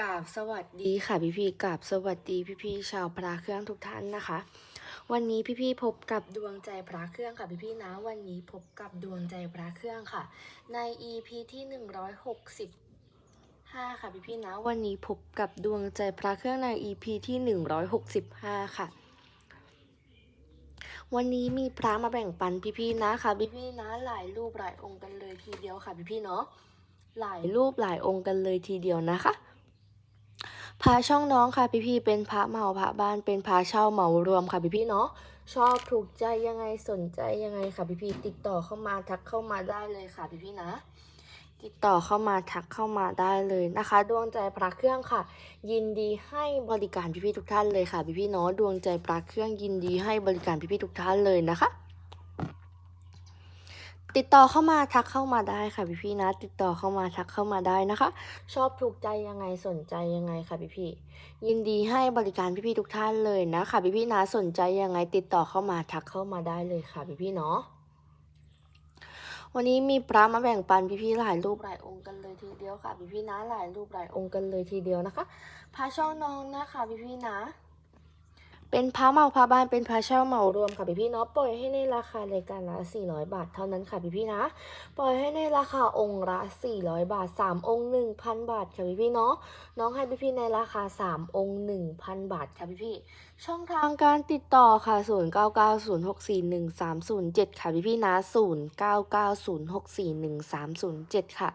กราบสวัสดีค่ะพี่พี่กราบสวัสดีพี่พี่ชาวพระเครื่องทุกท่านนะคะ วันนี้พี่พี่พบกับดวงใจพระเครื่องค่ะพี่พี่นะ วันนี้พบกับดวงใจพระเครื่องค่ะ ใน EP ที่หนึ่งร้อยหกสิบห้าค่ะพี่พี่นะ วันนี้พบกับดวงใจพระเครื่องใน EP ที่หนึ่งร้อยหกสิบห้าค่ะ วันนี้มีพระมาแบ่งปันพี่ๆนะคะพี่ๆนะหลายรูปหลายองค์กันเลยทีเดียวค่ะพี่ๆเนาะหลายรูปหลายองค์กันเลยทีเดียวนะคะ พระช่องน้องค่ะพี่พี่เป็นพระเหมาพระบ้านเป็นพระเช่าเหมารวมค่ะพี่พี่เนาะชอบถูกใจยังไงสนใจยังไงค่ะพี่พี่ติดต่อเข้ามาทักเข้ามาได้เลยค่ะพี่พี่นะ ติดต่อเข้ามาทักเข้ามาได้เลยนะคะ ดวงใจพระเครื่องค่ะ ยินดีให้บริการพี่พี่ทุกท่านเลยค่ะพี่พี่เนาะดวงใจพระเครื่องยินดีให้บริการพี่พี่ทุกท่านเลยนะคะ ติดต่อเข้ามาทักเข้ามาได้ค่ะพี่พี่นะ ติดต่อเข้ามาทักเข้ามาได้นะคะ ชอบถูกใจยังไงสนใจยังไงค่ะพี่พี่ยินดีให้บริการพี่พี่ทุกท่านเลยนะคะพี่พี่นะสนใจยังไง ติดต่อเข้ามาทักเข้ามาได้เลยค่ะพี่พี่เนาะวันนี้มีพระมาแบ่งปันพี่พี่ๆหลายรูปหลายองค์กันเลยทีเดียวค่ะพี่พี่ๆนะหลายรูปหลายองค์กันเลยทีเดียวนะคะพระช่องน้องนะคะพี่พี่ๆนะ เป็นพระเมาพระบ้านเป็นพระเช่าเหมารวมค่ะพี่พี่เนาะปล่อยให้ในราคารายการละ400 บาทเท่านั้นค่ะพี่พี่นะ ปล่อยให้ในราคาองค์ละ400 บาท 3 องค์ 1,000 บาทค่ะพี่พี่เนาะน้องให้พี่พี่ในราคา 3 องค์ 1,000 บาทค่ะพี่พี่ช่องทางการติดต่อค่ะ 0990641307 ค่ะพี่พี่ๆนะ 0990641307 ค่ะ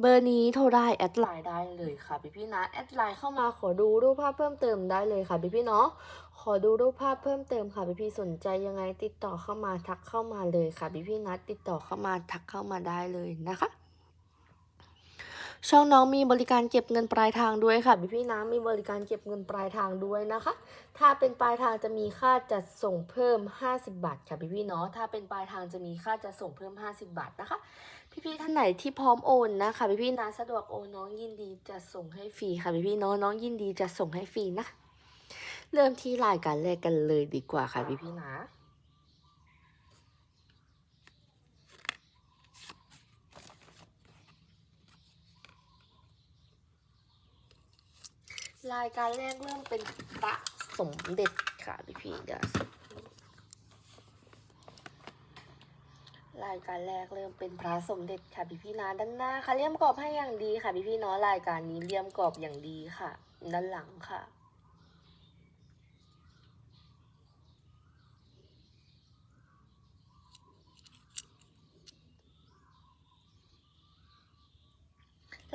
เบอร์นี้โทรได้แอดไลน์ได้เลยค่ะพี่พี่นะแอดไลน์เข้ามาขอดูรูปภาพเพิ่มเติมได้เลยค่ะพี่พี่เนาะ ขอดูรูปภาพเพิ่มเติมค่ะพี่พี่สนใจยังไงติดต่อเข้ามาทักเข้ามาเลยค่ะพี่พี่นัดติดต่อเข้ามาทักเข้ามาได้เลยนะคะช่องน้องมีบริการเก็บเงินปลายทางด้วยค่ะพี่พี่ๆนะมีบริการเก็บเงินปลายทางด้วยนะคะ ถ้าเป็นปลายทางจะมีค่าจัดส่งเพิ่ม 50 บาทค่ะพี่พี่เนาะถ้าเป็นปลายทางจะมีค่าจัดส่งเพิ่ม 50 บาทนะคะ พี่พี่ท่านไหนที่พร้อมโอนนะคะพี่พี่ๆนะสะดวกโอนน้องยินดีจะส่งให้ฟรีค่ะพี่พี่เนาะน้องยินดีจะส่งให้ฟรีนะ เริ่มที่รายการแรกกันเลยดีกว่าค่ะพี่พี่นะรายการแรกเริ่มเป็นพระสมเด็จค่ะพี่พี่เดี๋ยวรายการแรกเริ่มเป็นพระสมเด็จค่ะพี่พี่นะด้านหน้าค่ะเลี่ยมกรอบให้อย่างดีค่ะพี่พี่เนาะรายการนี้เลี่ยมกรอบอย่างดีค่ะ ด้านหลังค่ะ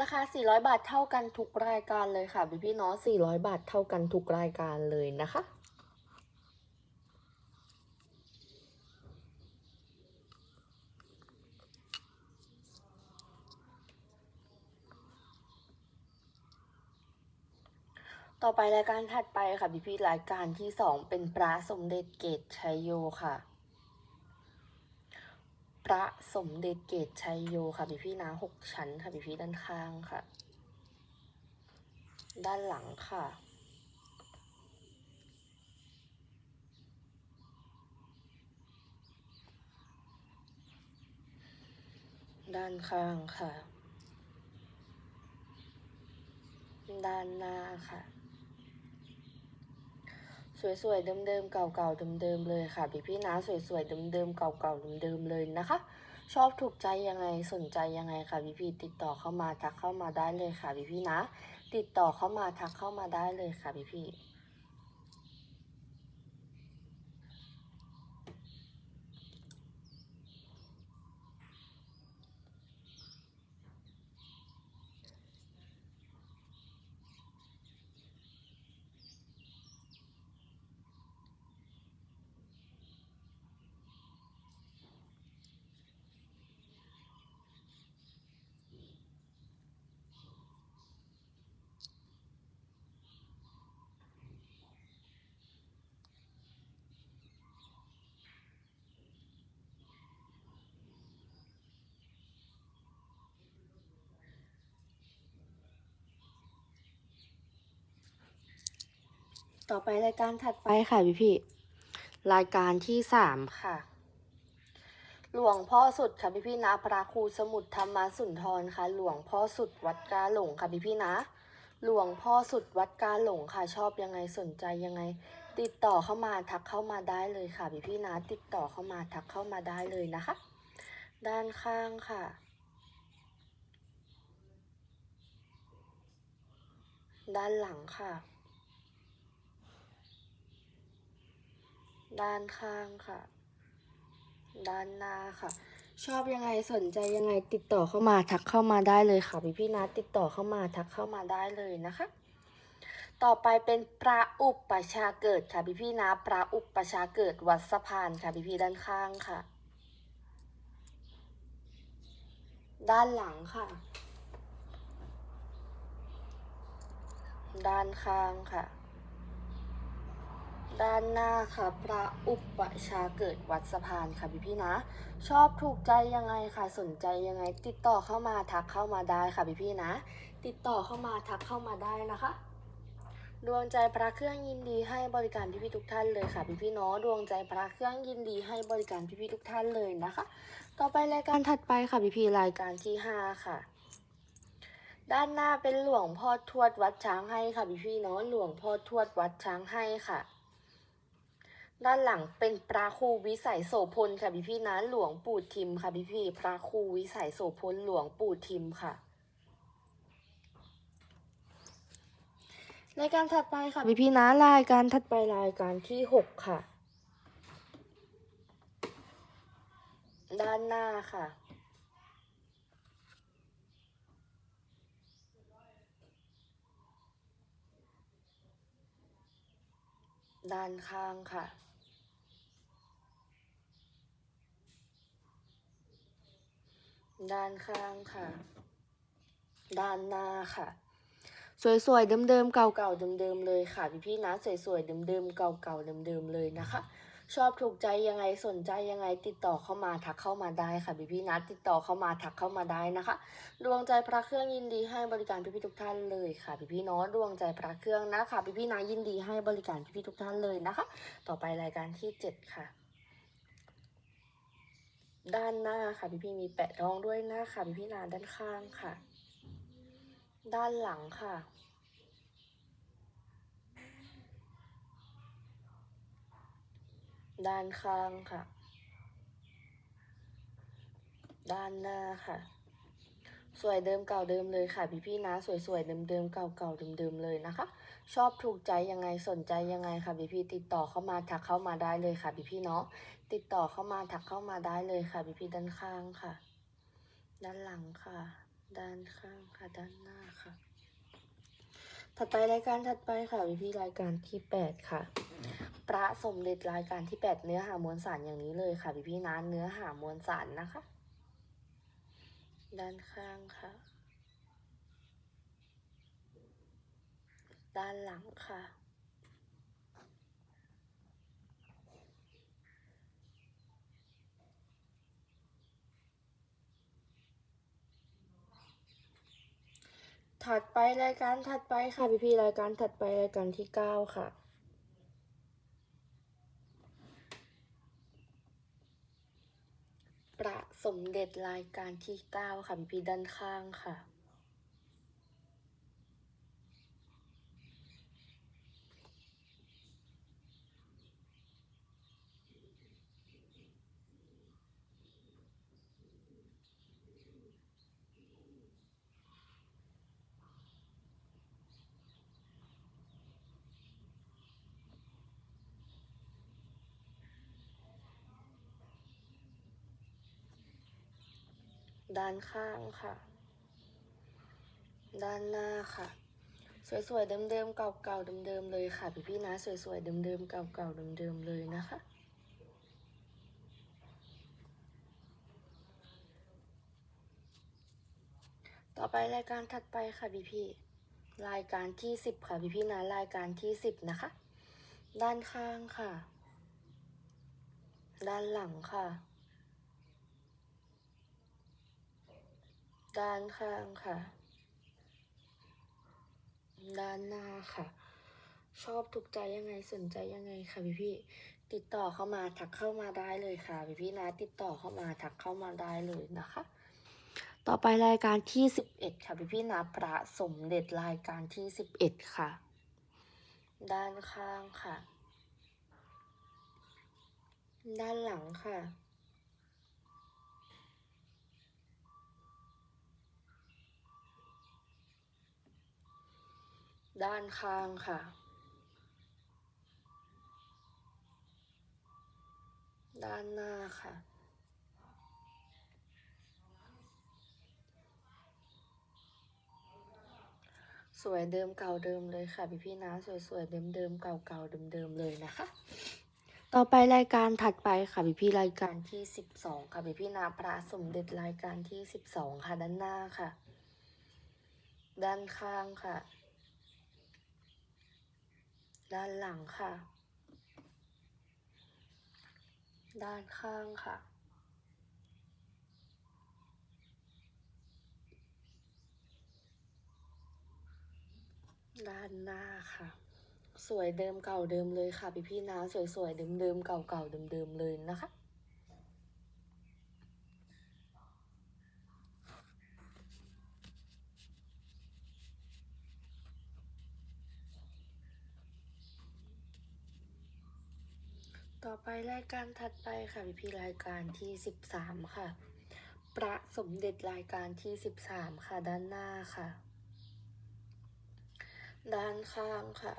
ราคา 400 บาทเท่ากันทุกรายการเลยค่ะพี่พี่เนาะ400 บาทเท่ากันทุกรายการเลยนะคะต่อไปรายการถัดไปค่ะพี่พี่รายการที่สองเป็นพระสมเด็จเกตชัยโยค่ะ พระสมเด็จเกตชัยโยค่ะพี่พี่นะหกชั้นค่ะพี่พี่ด้านข้างค่ะ ด้านหลังค่ะ ด้านข้างค่ะ ด้านหน้าค่ะ สวยๆเดิมๆเก่าๆเดิมๆเลยค่ะพี่พี่นะสวยๆเดิมๆเก่าๆเดิมๆเลยนะคะ ชอบถูกใจยังไงสนใจยังไงค่ะพี่พี่ติดต่อเข้ามาทักเข้ามาได้เลยค่ะพี่พี่นะ ติดต่อเข้ามาทักเข้ามาได้เลยค่ะพี่พี่ๆ ต่อไปรายการถัดไปค่ะพี่พี่ๆรายการที่สามค่ะ หลวงพ่อสุดค่ะพี่พี่ๆนะ พระครูสมุทรธรรมสุนทรค่ะ หลวงพ่อสุดวัดกาหลงค่ะพี่พี่ๆนะ หลวงพ่อสุดวัดกาหลงค่ะ ชอบยังไงสนใจยังไง ติดต่อเข้ามาทักเข้ามาได้เลยค่ะพี่พี่ๆนะ ติดต่อเข้ามาทักเข้ามาได้เลยนะคะ ด้านข้างค่ะด้านหลังค่ะ ด้านข้างค่ะ ด้านหน้าค่ะ ชอบยังไงสนใจยังไงติดต่อเข้ามาทักเข้ามาได้เลยค่ะพี่พี่นะติดต่อเข้ามาทักเข้ามาได้เลยนะคะ ต่อไปเป็นพระอุปชาเกิดค่ะพี่พี่นะพระอุปชาเกิดวัดสะพานค่ะพี่พี่ด้านข้างค่ะ ด้านหลังค่ะ ด้านข้างค่ะ ด้านหน้าค่ะพระอุปชาเกิดวัดสะพานค่ะพี่พี่นะ ชอบถูกใจยังไงค่ะสนใจยังไง ติดต่อเข้ามาทักเข้ามาได้ค่ะพี่พี่นะ ติดต่อเข้ามาทักเข้ามาได้นะคะ ดวงใจพระเครื่องยินดีให้บริการพี่ๆทุกท่านเลยค่ะพี่พี่เนาะดวงใจพระเครื่องยินดีให้บริการพี่ๆทุกท่านเลยนะคะ ต่อไปรายการถัดไปค่ะพี่พี่รายการที่ห้าค่ะด้านหน้าเป็นหลวงพ่อทวดวัดช้างให้ค่ะพี่พี่เนาะหลวงพ่อทวดวัดช้างให้ค่ะ ด้านหลังเป็นพระครูวิสัยโสพลค่ะพี่พี่นะหลวงปู่ทิมค่ะพี่พี่พระครูวิสัยโสพลหลวงปู่ทิมค่ะรายการถัดไปค่ะพี่พี่นะรายการถัดไปรายการที่หกค่ะ ด้านหน้าค่ะ ด้านข้างค่ะ ด้านข้างค่ะ ด้านหน้าค่ะ สวยๆเดิมๆเก่าๆเดิมๆเลยค่ะพี่ๆนะสวยๆเดิมๆเก่าๆเดิมๆเลยนะคะ ชอบถูกใจยังไงสนใจยังไงติดต่อเข้ามาทักเข้ามาได้ค่ะพี่ๆนะติดต่อเข้ามาทักเข้ามาได้นะคะดวงใจพระเครื่องยินดีให้บริการพี่ๆทุกท่านเลยค่ะพี่ๆเนาะดวงใจพระเครื่องนะคะพี่ๆนะยินดีให้บริการพี่ๆทุกท่านเลยนะคะ ต่อไปรายการที่เจ็ดค่ะ ด้านหน้าค่ะพี่ๆมีแปะทองด้วยนะค่ะพี่ๆนะด้านข้างค่ะ ด้านหลังค่ะ ด้านข้างค่ะ ด้านหน้าค่ะ สวยเดิมเก่าเดิมเลยค่ะพี่พี่นะสวยๆเดิมเดิมๆเก่าเก่าเดิมเดิมๆเลยนะคะ ชอบถูกใจยังไงสนใจยังไงค่ะพี่พี่ติดต่อเข้ามาทักเข้ามาได้เลยค่ะพี่พี่เนาะ ติดต่อเข้ามาทักเข้ามาได้เลยค่ะพี่พี่ด้านข้างค่ะ ด้านหลังค่ะ ด้านข้างค่ะ ด้านหน้าค่ะ ถัดไปรายการถัดไปค่ะพี่พี่รายการที่แปดค่ะพระสมเด็จรายการที่แปดเนื้อหามวลสารอย่างนี้เลยค่ะพี่พี่นะเนื้อหามวลสารนะคะ ด้านข้างค่ะ ด้านหลังค่ะ ถัดไปรายการถัดไปค่ะพี่พี่รายการถัดไปรายการที่เก้าค่ะ ประสมเด็จรายการที่เก้าค่ะพี่พี่ด้านข้างค่ะ ด้านข้างค่ะ ด้านหน้าค่ะ สวยๆเดิมๆเก่าๆเดิมๆเลยค่ะพี่ๆนะสวยๆเดิมๆเก่าๆเดิมๆเลยนะคะต่อไปรายการถัดไปค่ะพี่ๆรายการที่สิบค่ะพี่ๆนะรายการที่สิบนะคะ ด้านข้างค่ะ ด้านหลังค่ะ ด้านข้างค่ะ ด้านหน้าค่ะ ชอบถูกใจยังไงสนใจยังไงค่ะพี่พี่ติดต่อเข้ามาทักเข้ามาได้เลยค่ะพี่พี่นะติดต่อเข้ามาทักเข้ามาได้เลยนะคะ ต่อไปรายการที่สิบเอ็ดค่ะพี่พี่นะพระสมเด็จรายการที่สิบเอ็ดค่ะ ด้านข้างค่ะ ด้านหลังค่ะ ด้านข้างค่ะ ด้านหน้าค่ะ สวยเดิมเก่าเดิมเลยค่ะพี่พี่ๆนะ สวยๆเดิมเดิมๆเก่าเก่าเดิมเดิมๆเลยนะคะ ต่อไปรายการถัดไปค่ะพี่พี่ๆรายการที่สิบสองค่ะพี่พี่ๆนะพระสมเด็จรายการที่สิบสองค่ะด้านหน้าค่ะ ด้านข้างค่ะ ด้านหลังค่ะ ด้านข้างค่ะ ด้านหน้าค่ะ สวยเดิมเก่าเดิมเลยค่ะพี่พี่ๆนะ สวยๆเดิมเดิมๆเก่าเก่าเดิมเดิมๆเลยนะคะ ต่อไปรายการถัดไปค่ะพี่พี่รายการที่สิบสามค่ะ ประสมเด็จรายการที่สิบสามค่ะด้านหน้าค่ะ ด้านข้างค่ะ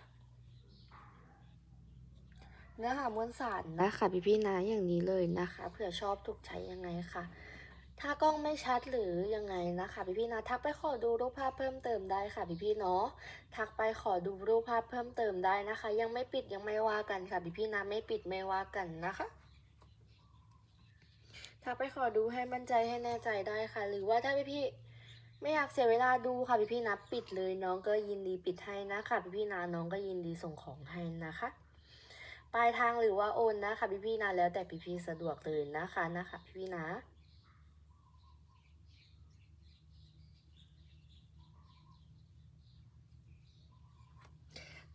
เนื้อหามวลสารนะคะพี่พี่นะอย่างนี้เลยนะคะเผื่อชอบถูกใช้ยังไงค่ะ ถ้ากล้องไม่ชัดหรือยังไงนะคะพี่พี่นะทักไปขอดูรูปภาพเพิ่มเติมได้ค่ะพี่พี่เนาะทักไปขอดูรูปภาพเพิ่มเติมได้นะคะ ยังไม่ปิดยังไม่ว่ากันค่ะพี่พี่นะไม่ปิดไม่ว่ากันนะคะทักไปขอดูให้มั่นใจให้แน่ใจได้ค่ะ หรือว่าถ้าพี่พี่ไม่อยากเสียเวลาดูค่ะพี่พี่นะปิดเลยน้องก็ยินดีปิดให้นะคะพี่พี่นะน้องก็ยินดีส่งของให้นะคะปลายทางหรือว่าโอนนะคะพี่พี่นะแล้วแต่พี่พี่สะดวกเลยนะคะนะคะพี่พี่นะ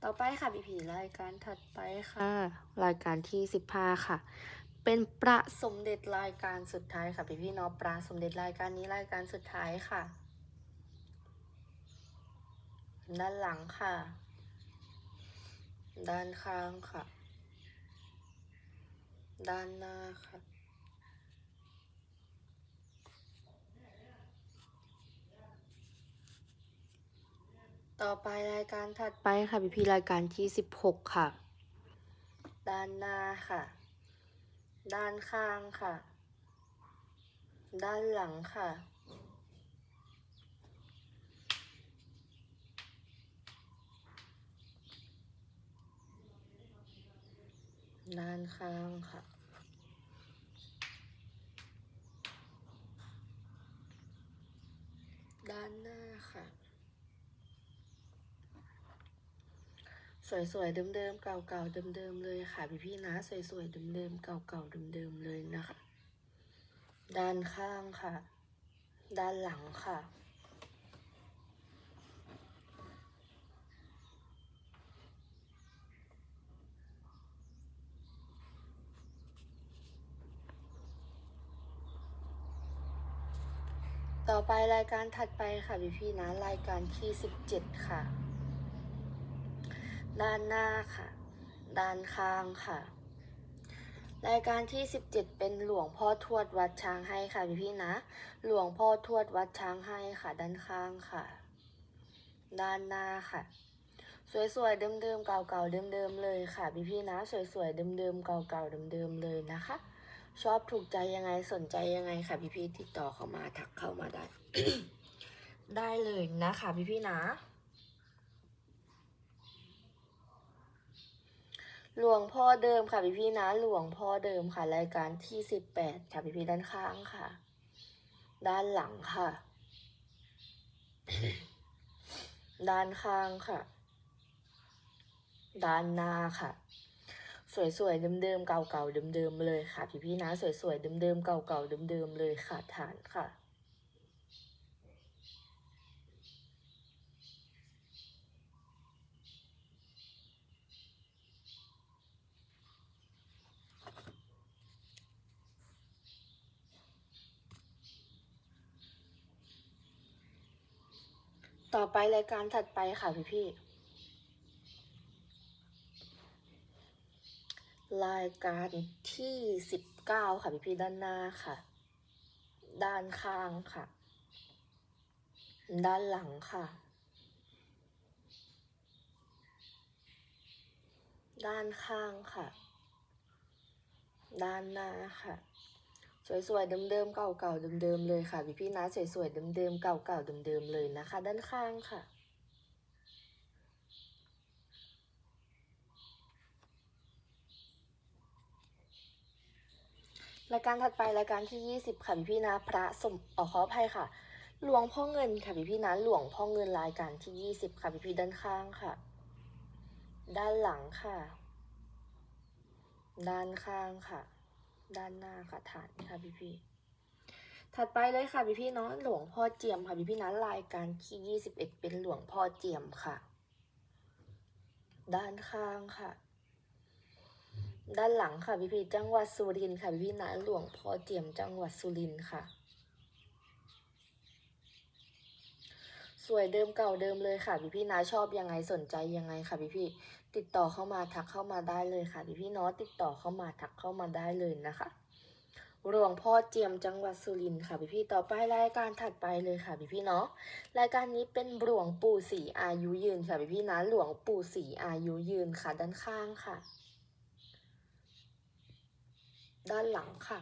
ต่อไปค่ะพี่ผีรายการถัดไปค่ะ รายการที่สิบห้าค่ะ เป็นประสมเด็จรายการสุดท้ายค่ะพี่พี่เนาะประสมเด็จรายการนี้รายการสุดท้ายค่ะ ด้านหลังค่ะ ด้านข้างค่ะ ด้านหน้าค่ะ ต่อไปรายการถัดไปค่ะพี่พี่ๆรายการที่สิบหกค่ะ ด้านหน้าค่ะ ด้านข้างค่ะ ด้านหลังค่ะ ด้านข้างค่ะด้านหน้าค่ะ สวยๆเดิมๆเก่าๆเดิมๆเลยค่ะพี่พี่ๆนะ สวยๆเดิมๆเก่าๆเดิมๆเลยนะคะ ด้านข้างค่ะ ด้านหลังค่ะ ต่อไปรายการถัดไปค่ะพี่พี่ๆนะ รายการที่สิบเจ็ดค่ะ ด้านหน้าค่ะ ด้านข้างค่ะ รายการที่ 17 เป็นหลวงพ่อทวดวัดช้างให้ค่ะพี่พี่นะ หลวงพ่อทวดวัดช้างให้ค่ะ ด้านข้างค่ะ ด้านหน้าค่ะ สวยๆเดิมๆเก่าๆเดิมๆเลยค่ะพี่พี่นะ สวยๆเดิมๆเก่าๆเดิมๆเลยนะคะ ชอบถูกใจยังไงสนใจยังไงค่ะพี่พี่ติดต่อเข้ามาทักเข้ามาได้ ได้เลยนะคะพี่พี่นะ หลวงพ่อเดิมค่ะพี่พี่นะ หลวงพ่อเดิมค่ะ รายการที่สิบแปดค่ะพี่พี่ด้านข้างค่ะ ด้านหลังค่ะ ด้านข้างค่ะ ด้านหน้าค่ะ สวยๆเดิมๆเก่าๆเดิมๆเลยค่ะ พี่พี่นะ สวยๆเดิมๆเก่าๆเดิมๆเลยค่ะฐานค่ะ ต ต่อไปรายการถัดไปค่ะพี่พี่รายการที่สิบเก้าค่ะพี่พี่ด้านหน้าค่ะ ด้านข้างค่ะ ด้านหลังค่ะ ด้านข้างค่ะ ด้านหน้าค่ะ สวยๆเดิมๆเก่าๆเดิมๆเลยค่ะพี่พี่ๆนะสวยๆเดิมๆเก่าๆเดิมๆเลยนะคะ ด้านข้างค่ะรายการถัดไปรายการที่ยี่สิบค่ะพี่พี่นะพระสมออขออภัยค่ะ หลวงพ่อเงินค่ะพี่พี่นะหลวงพ่อเงินรายการที่ยี่สิบค่ะพี่พี่ด้านข้างค่ะ ด้านหลังค่ะ ด้านข้างค่ะ ด้านหน้าค่ะฐานค่ะพี่พี่ถัดไปเลยค่ะพี่พี่เนาะหลวงพ่อเจียมค่ะพี่พี่นะรายการที่ยี่สิบเอ็ดเป็นหลวงพ่อเจียมค่ะ ด้านข้างค่ะ ด้านหลังค่ะพี่พี่จังหวัดสุรินทร์ค่ะพี่พี่นะหลวงพ่อเจียมจังหวัดสุรินทร์ค่ะ สวยเดิมเก่าเดิมเลยค่ะพี่พี่นะชอบยังไงสนใจยังไงค่ะพี่พี่ติดต่อเข้ามาทักเข้ามาได้เลยค่ะพี่พี่เนาะติดต่อเข้ามาทักเข้ามาได้เลยนะคะหลวงพ่อเจียมจังหวัดสุรินทร์ค่ะพี่พี่ต่อไปรายการถัดไปเลยค่ะพี่พี่เนาะรายการนี้เป็นหลวงปู่ศรีอายุยืนค่ะพี่พี่นะหลวงปู่ศรีอายุยืนค่ะด้านข้างค่ะ ด้านหลังค่ะ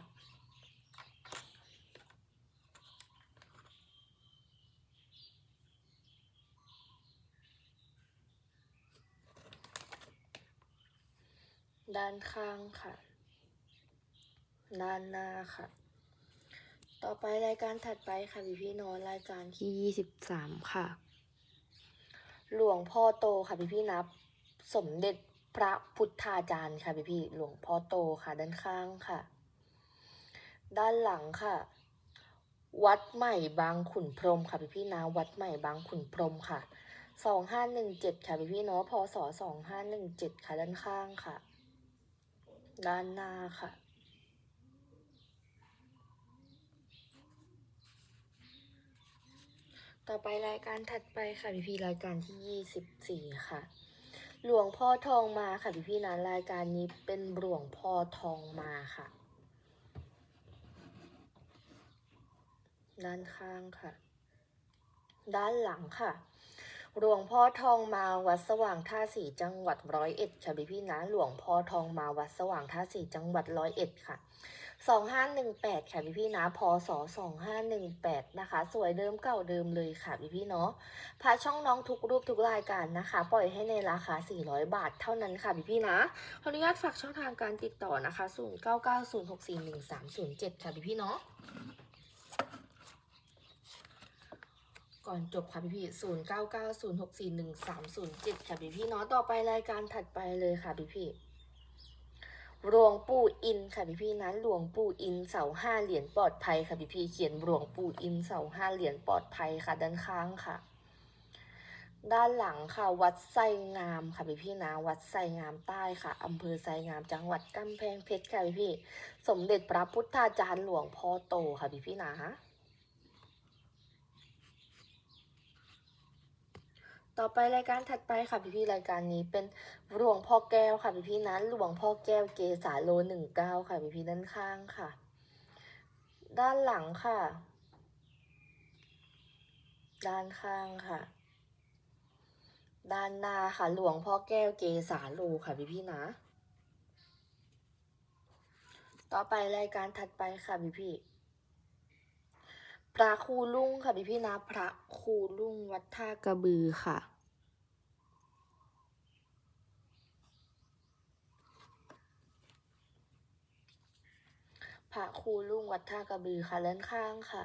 ด้านข้างค่ะ ด้านหน้าค่ะ ต่อไปรายการถัดไปค่ะพี่พี่ๆเนอนรายการที่ยี่สิบสามค่ะ หลวงพ่อโตค่ะพี่พี่นับ สมเด็จพระพุทธาจารย์ค่ะพี่พี่หลวงพ่อโตค่ะด้านข้างค่ะ ด้านหลังค่ะ วัดใหม่บางขุนพรหมค่ะพี่พี่นะวัดใหม่บางขุนพรหมค่ะสองห้าหนึ่งเจ็ดค่ะพี่พี่เนาะพศสองห้าหนึ่งเจ็ดค่ะด้านข้างค่ะ ด้านหน้าค่ะ ต่อไปรายการถัดไปค่ะพี่พี่รายการที่ยี่สิบสี่ค่ะ หลวงพ่อทองมาค่ะพี่พี่นะรายการนี้เป็นหลวงพ่อทองมาค่ะ ด้านข้างค่ะ ด้านหลังค่ะ หลวงพ่อทองมาวัดสว่างท่าสีจังหวัดร้อยเอ็ดค่ะพี่พี่นะหลวงพ่อทองมาวัดสว่างท่าสีจังหวัดร้อยเอ็ดค่ะสองห้าหนึ่งแปดค่ะพี่พี่นะพศสองห้าหนึ่งแปดนะคะ สวยเดิมเก่าเดิมเลยค่ะพี่พี่เนาะพาช่องน้องทุกรูปทุกรายการนะคะ ปล่อยให้ในราคา400บาทเท่านั้นค่ะพี่พี่นะขออนุญาตฝากช่องทางการติดต่อนะคะ0990641307ค่ะพี่พี่เนาะ ก่อนจบค่ะพี่พี่ศูนย์เก้าเก้าศูนย์หกสี่หนึ่งสามศูนย์เจ็ดค่ะพี่พี่เนาะต่อไปรายการถัดไปเลยค่ะพี่พี่หลวงปู่อินค่ะพี่พี่นั้นหลวงปู่อินเสาห้าเหรียญปลอดภัยค่ะพี่พี่เขียนหลวงปู่อินเสาห้าเหรียญปลอดภัยค่ะด้านข้างค่ะ ด้านหลังค่ะวัดไซงามค่ะพี่พี่นะวัดไซงามใต้ค่ะอำเภอไซงามจังหวัดกำแพงเพชรค่ะพี่พี่สมเด็จพระพุทธาจารย์หลวงพ่อโตค่ะพี่พี่นะ ต่อไปรายการถัดไปค่ะพี่พี่ๆรายการนี้เป็นหลวงพ่อแก้วค่ะพี่พี่ๆนั้นหลวงพ่อแก้วเกษาโลหนึ่งเก้าค่ะพี่พี่ๆด้านข้างค่ะ ด้านหลังค่ะ ด้านข้างค่ะ ด้านหน้าค่ะหลวงพ่อแก้วเกษาโลค่ะพี่พี่ๆนะ ต่อไปรายการถัดไปค่ะพี่พี่ พระครูลุงค่ะพี่พี่นะพระครูลุงวัดท่ากระบือค่ะ พระครูลุงวัดท่ากระบือค่ะด้านข้างค่ะ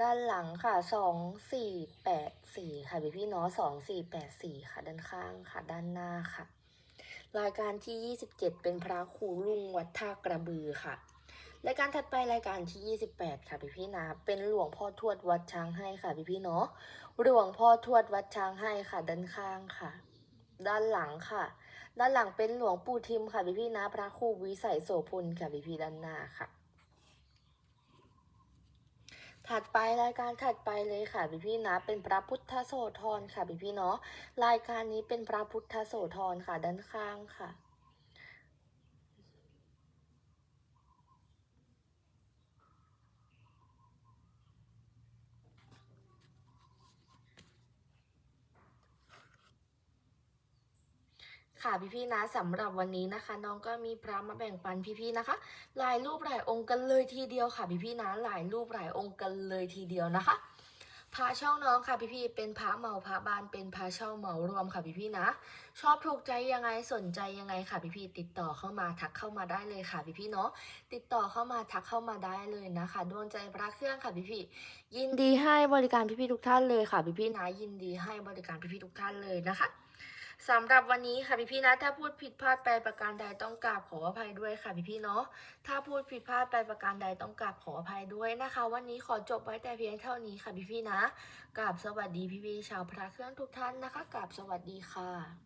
ด้านหลังค่ะสองสี่แปดสี่ค่ะพี่พี่เนาะสองสี่แปดสี่ค่ะ ด้านข้างค่ะ ด้านหน้าค่ะ รายการที่ยี่สิบเจ็ดเป็นพระครูลุงวัดท่ากระบือค่ะ รายการถัดไปรายการที่ 28 ค่ะพี่พี่นะ เป็นหลวงพ่อทวดวัดช้างให้ค่ะพี่พี่เนาะ หลวงพ่อทวดวัดช้างให้ค่ะ ด้านข้างค่ะ ด้านหลังค่ะ ด้านหลังเป็นหลวงปู่ทิมค่ะพี่พี่นะ พระครูวิสัยโสพลค่ะพี่พี่ด้านหน้าค่ะ ถัดไปรายการถัดไปเลยค่ะพี่พี่นะ เป็นพระพุทธโสธรค่ะพี่พี่เนาะ รายการนี้เป็นพระพุทธโสธรค่ะด้านข้างค่ะ ค่ะพี่ๆนะสำหรับวันนี้นะคะ น้องก็มีพระมาแบ่งปันพี่ๆนะคะหลายรูปหลายองค์กันเลยทีเดียวค่ะพี่ๆนะหลายรูปหลายองค์กันเลยทีเดียวนะคะพระเช่าน้องค่ะพี่ๆเป็นพระเหมาพระบานเป็นพระเช่าเหมารวมค่ะพี่ๆนะ ชอบถูกใจยังไงสนใจยังไงค่ะพี่ๆติดต่อเข้ามาทักเข้ามาได้เลยค่ะพี่ๆเนาะติดต่อเข้ามาทักเข้ามาได้เลยนะคะดวงใจพระเครื่องค่ะพี่ๆยินดีให้บริการพี่ๆทุกท่านเลยค่ะพี่ๆนะยินดีให้บริการพี่ๆทุกท่านเลยนะคะ สำหรับวันนี้ค่ะพี่พี่นะ ถ้าพูดผิดพลาดไปประการใดต้องกราบขออภัยด้วยค่ะพี่พี่เนาะถ้าพูดผิดพลาดไปประการใดต้องกราบขออภัยด้วยนะคะ วันนี้ขอจบไว้แต่เพียงเท่านี้ค่ะพี่พี่นะกราบสวัสดีพี่พี่ชาวพระเครื่องทุกท่านนะคะกราบสวัสดีค่ะ